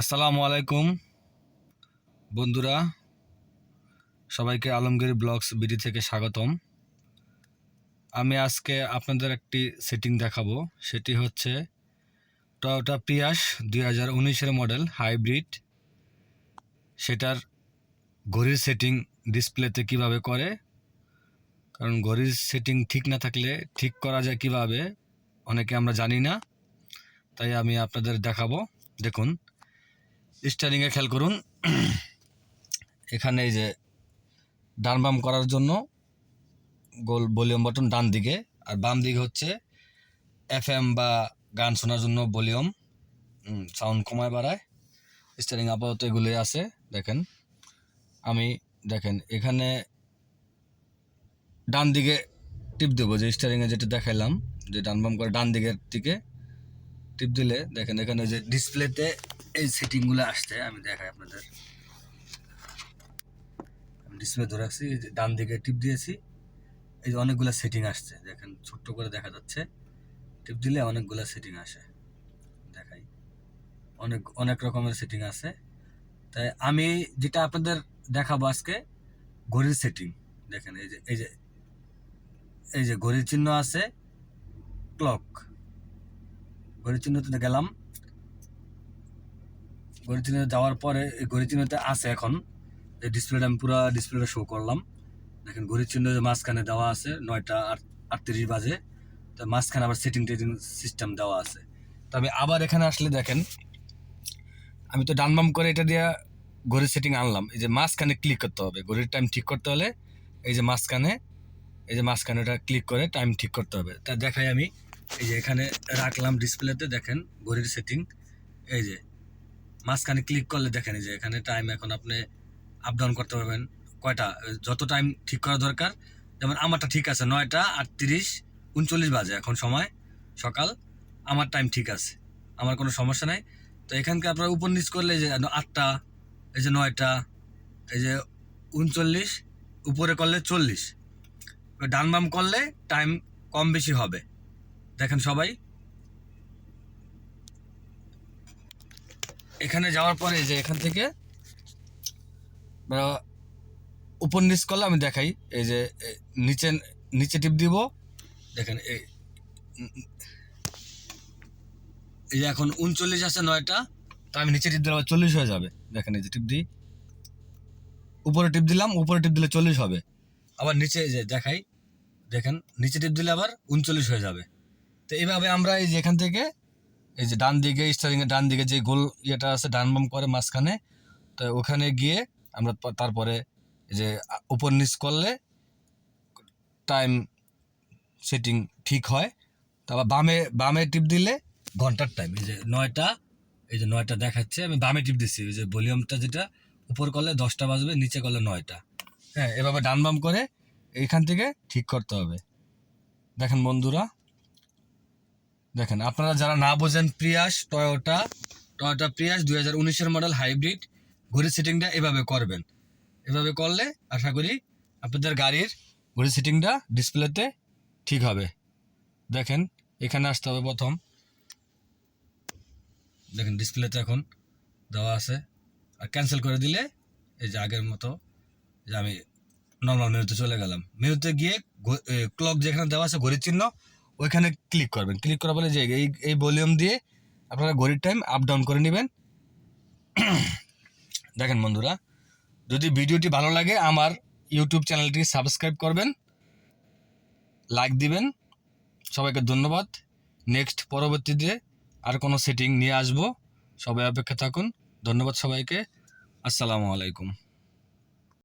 আসসালামু আলাইকুম। বন্ধুরা, সবাইকে আলমগীর ব্লগস বিডি থেকে স্বাগতম। আমি আজকে আপনাদের একটি সেটিং দেখাবো। সেটি হচ্ছে টয়োটা পিয়াস দুই হাজার উনিশের মডেল হাইব্রিড সেটার ঘড়ির সেটিং ডিসপ্লেতে কীভাবে করে? কারণ ঘড়ির সেটিং ঠিক না থাকলে ঠিক করা যায় কীভাবে? অনেকে আমরা জানি না। তাই আমি আপনাদের দেখাবো। দেখুন স্টারিংয়ে খেয়াল করুন। এখানে এই যে ডান বাম করার জন্য গোল ভলিউম বাটন ডান দিকে, আর বাম দিকে হচ্ছে এফ বা গান শোনার জন্য ভলিউম সাউন্ড কমায় বাড়ায়। স্টারিং আপাতত এগুলোই আছে, দেখেন। আমি, দেখেন, এখানে ডান দিকে টিপ দেবো, যে স্টারিংয়ে যেটা দেখাইলাম, যে ডান বাম করে ডান দিকের দিকে টিপ দিলে, দেখেন, এখানে যে ডিসপ্লেতে এই সেটিংগুলো আসছে, আমি দেখাই আপনাদের। আমি ডিসপ্লে ধরে রাখছি ডান দিকে টিপ দিয়েছি, এই যে অনেকগুলো সেটিং আসছে, দেখেন ছোট্ট করে দেখা যাচ্ছে। টিপ দিলে অনেকগুলো সেটিং আসে, দেখাই। অনেক অনেক রকমের সেটিং আছে। তাই আমি যেটা আপনাদের দেখাবো আজকে, ঘড়ির সেটিং দেখেন এই যে এই যে এই যে ঘড়ির চিহ্ন আছে ক্লক ঘড়ির চিহ্নতে গেলাম ঘড়ি যাওয়ার পরে, এই ঘড়ি চিহ্নতে আছে এখন। এই ডিসপ্লেটা আমি পুরো ডিসপ্লেটা শো করলাম। দেখেন ঘড়ির চিহ্ন যে মাঝখানে দেওয়া আছে, নয়টা আট, আটত্রিশ বাজে। তো মাঝখানে আবার সেটিং টেটিং সিস্টেম দেওয়া আছে। তো আমি আবার এখানে আসলে দেখেন, আমি তো ডানবাম করে এটা দিয়ে ঘড়ির সেটিং আনলাম। এই যে মাঝখানে ক্লিক করতে হবে। ঘড়ির টাইম ঠিক করতে হলে এই যে মাঝখানে, এই যে মাঝখানে ওটা ক্লিক করে টাইম ঠিক করতে হবে। তা দেখাই আমি। এই যে এখানে রাখলাম ডিসপ্লেতে দেখেন, ঘড়ির সেটিং এই যে মাঝখানে ক্লিক করলে দেখেন যে এখানে টাইম এখন আপনি আপ ডাউন করতে পারবেন। কয়টা? যত টাইম ঠিক করা দরকার, যেমন আমারটা ঠিক আছে নয়টা আটত্রিশ উনচল্লিশ বাজে এখন সময়, সকাল। আমার টাইম ঠিক আছে, আমার কোনো সমস্যা নাই। তো এখানকে আপনারা উপর নিচ করলে যে আটটা, এই যে নয়টা, এই যে উনচল্লিশ, উপরে করলে চল্লিশ। ডান বাম করলে টাইম কম বেশি হবে। দেখেন সবাই। এখানে যাওয়ার পরে যে এখান থেকে উপর নিচ করলে আমি দেখাই, এই যে নিচে নিচে টিপ দিব, দেখেন এই এই যে এখন উনচল্লিশ আছে নয়টা, তো আমি নিচে টিপ দিলে আবার চল্লিশ হয়ে যাবে। দেখেন, এই যে টিপ দিই। উপরে টিপ দিলাম, উপরে টিপ দিলে চল্লিশ হবে। আবার নিচে যে দেখাই, দেখেন, নিচে টিপ দিলে আবার উনচল্লিশ হয়ে যাবে। তো এইভাবে আমরা এই যে এখান থেকে এই যে ডান দিকে, স্টারিংয়ের ডান দিকে যে গোল ইয়েটা আছে, ডান বাম করে মাঝখানে, তো ওখানে গিয়ে আমরা তারপরে এই যে উপর নিচ করলে টাইম সেটিং ঠিক হয়। তারপর বামে বামে টিপ দিলে ঘণ্টার টাইম এই যে নয়টা, এই যে নয়টা দেখাচ্ছে, আমি বামে টিপ দিচ্ছি, এই যে ভলিউমটা যেটা, উপর করলে দশটা বাজবে, নিচে করলে নয়টা। হ্যাঁ এভাবে ডান বাম করে এইখান থেকে ঠিক করতে হবে। দেখেন বন্ধুরা দেখেন, আপনারা যারা না বোঝেন প্রিয়াস টয়োটা টয়োটা প্রিয়াস দুই হাজার উনিশের মডেল হাইব্রিড ঘড়ির সিটিংটা এভাবে করবেন। এভাবে করলে আশা করি আপনাদের গাড়ির ঘড়ির সিটিংটা ডিসপ্লেতে ঠিক হবে। দেখেন, এখানে আসতে হবে প্রথম। দেখেন ডিসপ্লেতে এখন দেওয়া আছে। আর ক্যান্সেল করে দিলে এই যে আগের মতো, যে আমি নর্মাল মেনুতে চলে গেলাম। মেনুতে গিয়ে ক্লক যেখানে দেওয়া আছে, ঘড়ির চিহ্ন ওইখানে ক্লিক করবেন। ক্লিক করা বলে যে এই এই ভলিউম দিয়ে আপনারা ঘড়ির টাইম আপ ডাউন করে নেবেন। দেখেন বন্ধুরা, যদি ভিডিওটি ভালো লাগে, আমার ইউটিউব চ্যানেলটি সাবস্ক্রাইব করবেন লাইক দিবেন। সবাইকে ধন্যবাদ। নেক্সট পরবর্তীতে আর কোনো সেটিং নিয়ে আসব। সবাই অপেক্ষা থাকুন। ধন্যবাদ সবাইকে। আসসালামু আলাইকুম।